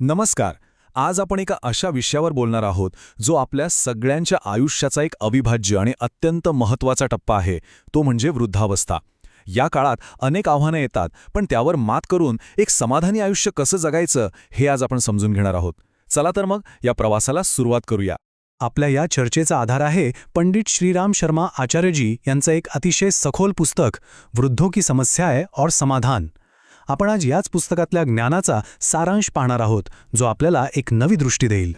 नमस्कार. आज आपण एका अशा विषयावर बोलणार आहोत जो आपल्या सगळ्यांच्या आयुष्याचा एक अविभाज्य आणि अत्यंत महत्त्वाचा टप्पा आहे तो म्हणजे वृद्धावस्था. या काळात अनेक आव्हानं येतात पण त्यावर मात करून एक समाधानी आयुष्य कसं जगायचं हे आज आपण समजून घेणार आहोत. चला तर मग या प्रवासाला सुरुवात करूया. आपल्या या चर्चेचा आधार आहे पंडित श्रीराम शर्मा आचार्यजी यांचं एक अतिशय सखोल पुस्तक वृद्धों की समस्या है और समाधान. आपण आज याच पुस्तकातल्या ज्ञानाचा सारांश पाहणार आहोत जो आपल्याला एक नवी दृष्टी देईल.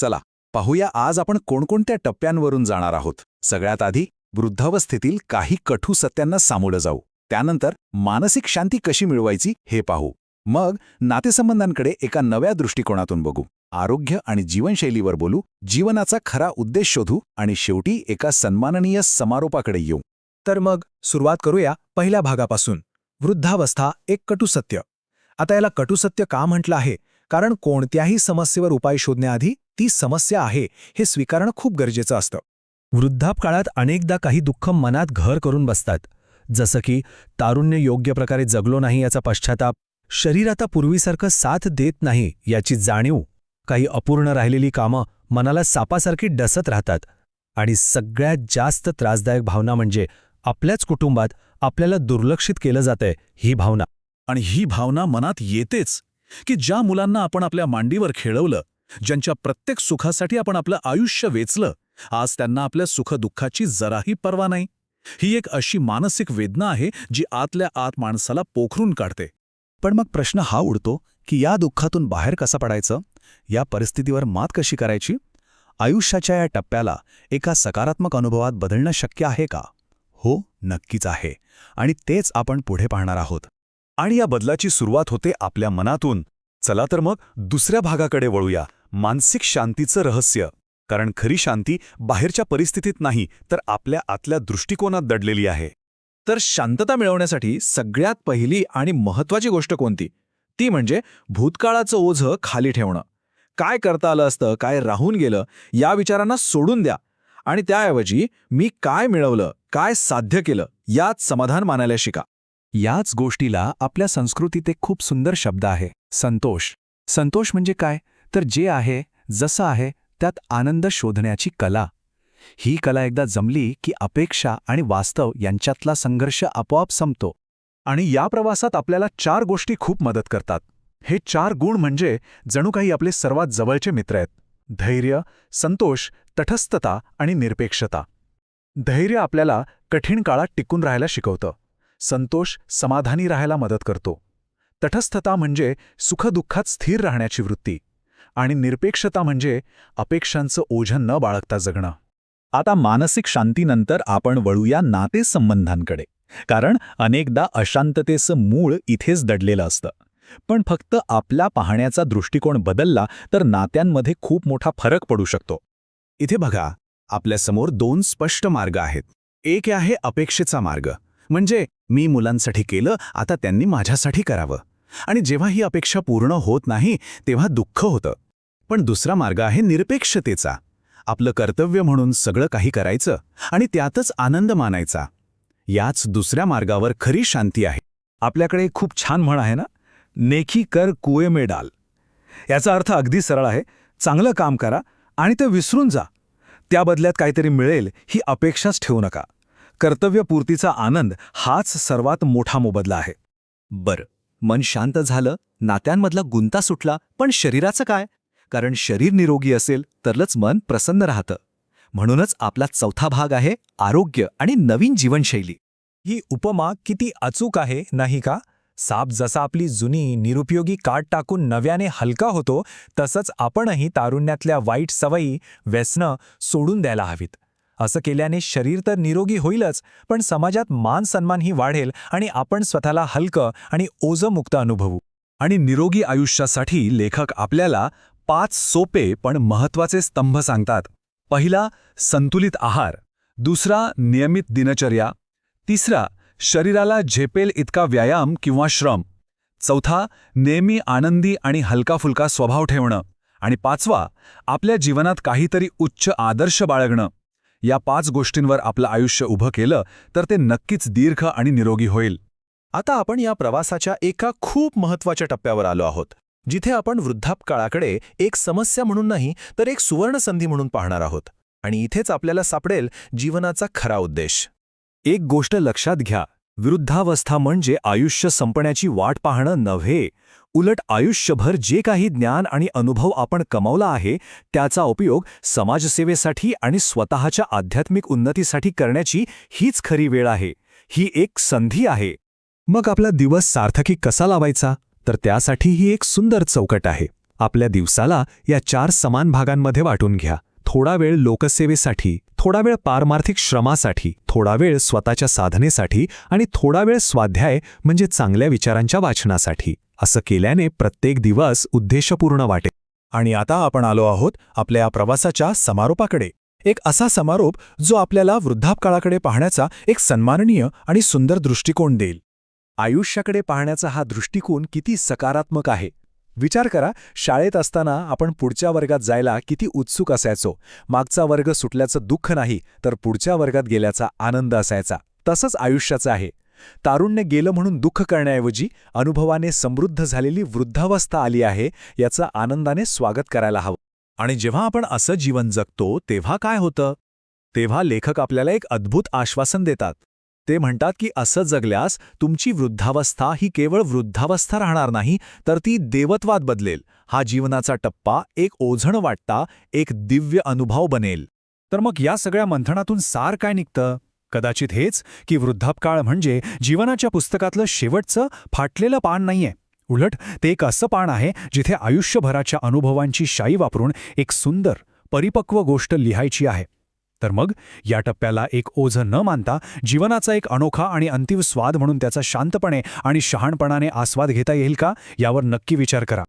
चला पाहूया आज आपण कोणकोणत्या टप्प्यांवरून जाणार आहोत. सगळ्यात आधी वृद्धावस्थेतील काही कठू सत्यांना सामोरं जाऊ. त्यानंतर मानसिक शांती कशी मिळवायची हे पाहू. मग नातेसंबंधांकडे एका नव्या दृष्टिकोनातून बघू. आरोग्य आणि जीवनशैलीवर बोलू जीवनाचा खरा उद्देश शोधू आणि शेवटी एका सन्माननीय समारोपाकडे येऊ. तर मग सुरुवात करूया पहिल्या भागापासून. वृद्धावस्था एक कटुसत्य आता याला कटुसत्य का म्हटलं आहे? कारण कोणत्याही समस्येवर उपाय शोधण्याआधी ती समस्या आहे हे स्वीकारणं खूप गरजेचं असतं. वृद्धापकाळात अनेकदा काही दुःख मनात घर करून बसतात. जसं की तारुण्य योग्य प्रकारे जगलो नाही याचा पश्चाताप शरीर आता पूर्वीसारखं साथ देत नाही याची जाणीव काही अपूर्ण राहिलेली कामं मनाला सापासारखी डसत राहतात. आणि सगळ्यात जास्त त्रासदायक भावना म्हणजे आपल्याच कुटुंबात आपल्याला दुर्लक्षित केलं जातंय ही भावना. आणि ही भावना मनात येतेच की ज्या मुलांना आपण आपल्या मांडीवर खेळवलं ज्यांच्या प्रत्येक सुखासाठी आपण आपलं आयुष्य वेचलं आज त्यांना आपल्या सुखदुःखाची जराही पर्वा नाही. ही एक अशी मानसिक वेदना आहे जी आतल्या आत माणसाला पोखरून काढते. पण मग प्रश्न हा उडतो की या दुःखातून बाहेर कसं पडायचं? या परिस्थितीवर मात कशी करायची? आयुष्याच्या या टप्प्याला एका सकारात्मक अनुभवात बदलणं शक्य आहे का? हो नक्कीच आहे. आणि तेच आपण पुढे पाहणार आहोत. आणि या बदलाची सुरुवात होते आपल्या मनातून. चला तर मग दुसऱ्या भागाकडे वळूया. मानसिक शांतीचं रहस्य. कारण खरी शांती बाहेरच्या परिस्थितीत नाही तर आपल्या आतल्या दृष्टिकोनात दडलेली आहे. तर शांतता मिळवण्यासाठी सगळ्यात पहिली आणि महत्वाची गोष्ट कोणती? ती म्हणजे भूतकाळाचं ओझं खाली ठेवणं. काय करता आलं असतं काय राहून गेलं या विचारांना सोडून द्या. आणि त्याऐवजी मी काय मिळवलं काय साध्य केलं यात समाधान मानायला शिका. याच गोष्टीला आपल्या संस्कृतीत एक खूप सुंदर शब्द आहे संतोष. संतोष म्हणजे काय? तर जे आहे जसं आहे त्यात आनंद शोधण्याची कला. ही कला एकदा जमली की अपेक्षा आणि वास्तव यांच्यातला संघर्ष आपोआप संपतो. आणि या प्रवासात आपल्याला चार गोष्टी खूप मदत करतात. हे चार गुण म्हणजे जणू काही आपले सर्वात जवळचे मित्र आहेत. धैर्य संतोष तटस्थता आणि निरपेक्षता. धैर्य आपल्याला कठीण काळात टिकून राहायला शिकवतं. संतोष समाधानी राहायला मदत करतो. तटस्थता म्हणजे सुखदुःखात स्थिर राहण्याची वृत्ती आणि निरपेक्षता म्हणजे अपेक्षांचं ओझं न बाळगता जगणं. आता मानसिक शांतीनंतर आपण वळूया नातेसंबंधांकडे. कारण अनेकदा अशांततेचं मूळ इथेच दडलेलं असतं. पण फक्त आपला पाहण्याचा दृष्टिकोन बदलला तर नात्यांमध्ये खूप मोठा फरक पडू शकतो. इथे बघा आपल्यासमोर दोन स्पष्ट मार्ग आहेत. एक आहे अपेक्षेचा मार्ग. म्हणजे मी मुलांसाठी केलं आता त्यांनी माझ्यासाठी करावं. आणि जेव्हा ही अपेक्षा पूर्ण होत नाही तेव्हा दुःख होतं. पण दुसरा मार्ग आहे निरपेक्षतेचा. आपलं कर्तव्य म्हणून सगळं काही करायचं आणि त्यातच आनंद मानायचा. याच दुसऱ्या मार्गावर खरी शांती आहे. आपल्याकडे खूप छान म्हण आहे ना? नेकी कर कुए मे डाल. याचा अर्थ अगदी सरळ आहे. चांगलं काम करा आणि ते विसरून जा. त्या बदल्यात काहीतरी मिळेल ही अपेक्षाच ठेवू नका. कर्तव्यपूर्तीचा आनंद हाच सर्वात मोठा मोबदला आहे. बरं मन शांत झालं नात्यांमधला गुंता सुटला पण शरीराचं काय? कारण शरीर निरोगी असेल तरच मन प्रसन्न राहतं. म्हणूनच आपला चौथा भाग आहे आरोग्य आणि नवीन जीवनशैली. ही उपमा किती अचूक आहे नाही का? साप जसा आपली जुनी निरुपयोगी काट टाकून नव्याने हलका होतो तसंच आपणही तारुण्यातल्या वाईट सवयी व्यसनं सोडून द्यायला हवीत. असं केल्याने शरीर तर निरोगी होईलच पण समाजात मान सन्मानही वाढेल आणि आपण स्वतःला हलकं आणि ओझमुक्त अनुभवू. आणि निरोगी आयुष्यासाठी लेखक आपल्याला पाच सोपे पण महत्त्वाचे स्तंभ सांगतात. पहिला संतुलित आहार. दुसरा नियमित दिनचर्या. तिसरा शरीराला झेपेल इतका व्यायाम किंवा श्रम. चौथा नेहमी आनंदी आणि हलकाफुलका स्वभाव ठेवणं. आणि पाचवा आपल्या जीवनात काहीतरी उच्च आदर्श बाळगणं. या पाच गोष्टींवर आपलं आयुष्य उभं केलं तर ते नक्कीच दीर्घ आणि निरोगी होईल. आता आपण या प्रवासाच्या एका खूप महत्त्वाच्या टप्प्यावर आलो आहोत. जिथे आपण वृद्धापकाळाकडे एक समस्या म्हणून नाही तर एक सुवर्णसंधी म्हणून पाहणार आहोत. आणि इथेच आपल्याला सापडेल जीवनाचा खरा उद्देश. एक गोष्ट लक्षात घ्या. वृद्धावस्था म्हणजे आयुष्य संपण्याची वाट पाहणं नव्हे. उलट आयुष्यभर जे काही ज्ञान आणि अनुभव आपण कमावला आहे त्याचा उपयोग समाजसेवेसाठी आणि स्वतःच्या आध्यात्मिक उन्नतीसाठी करण्याची हीच खरी वेळ आहे. ही एक संधी आहे. मग आपला दिवस सार्थकी कसा लावायचा? तर त्यासाठी ही एक सुंदर चौकट आहे. आपल्या दिवसाला या चार समान भागांमध्ये वाटून घ्या. थोडा वेळ लोकसेवेसाठी थोडा वेळ पारमार्थिक श्रमासाठी थोडा वेळ स्वतःच्या साधनेसाठी आणि थोडा वेळ स्वाध्याय म्हणजे चांगल्या विचारांच्या वाचनासाठी. असं केल्याने प्रत्येक दिवस उद्देशपूर्ण वाटेल आणि आता आपण आलो आहोत आपल्या या प्रवासाच्या समारोपाकडे. एक असा समारोप जो आपल्याला वृद्धापकाळाकडे पाहण्याचा एक सन्माननीय आणि सुंदर दृष्टिकोन देईल. आयुष्याकडे पाहण्याचा हा दृष्टिकोन किती सकारात्मक आहे विचार करा शाळेत असताना आपण पुढच्या वर्गात जायला किती उत्सुक असायचो. मागचा वर्ग सुटल्याचं दुःख नाही तर पुढच्या वर्गात गेल्याचा आनंद असायचा. तसंच आयुष्याचं आहे. तारुण्य गेलं म्हणून दुःख करण्याऐवजी अनुभवाने समृद्ध झालेली वृद्धावस्था आली आहे याचं आनंदाने स्वागत करायला हवं. आणि जेव्हा आपण असं जीवन जगतो तेव्हा काय होतं? तेव्हा लेखक आपल्याला एक अद्भुत आश्वासन देतात. ते म्हणतात की असं जगल्यास तुमची वृद्धावस्था ही केवळ वृद्धावस्था राहणार नाही तर ती देवत्वात बदलेल. हा जीवनाचा टप्पा एक ओझण वाटता एक दिव्य अनुभव बनेल. तर मग या सगळ्या मंथनातून सार काय निघतं? कदाचित हेच की वृद्धापकाळ म्हणजे जीवनाच्या पुस्तकातलं शेवटचं फाटलेलं पान नाहीये. उलट ते एक असं पान आहे जिथे आयुष्यभराच्या अनुभवांची शाई वापरून एक सुंदर परिपक्व गोष्ट लिहायची आहे. तर मग या टप्प्याला एक ओझं न मानता जीवनाचा एक अनोखा आणि अंतिम स्वाद म्हणून त्याचा शांतपणे आणि शहाणपणाने आस्वाद घेता येईल का? यावर नक्की विचार करा.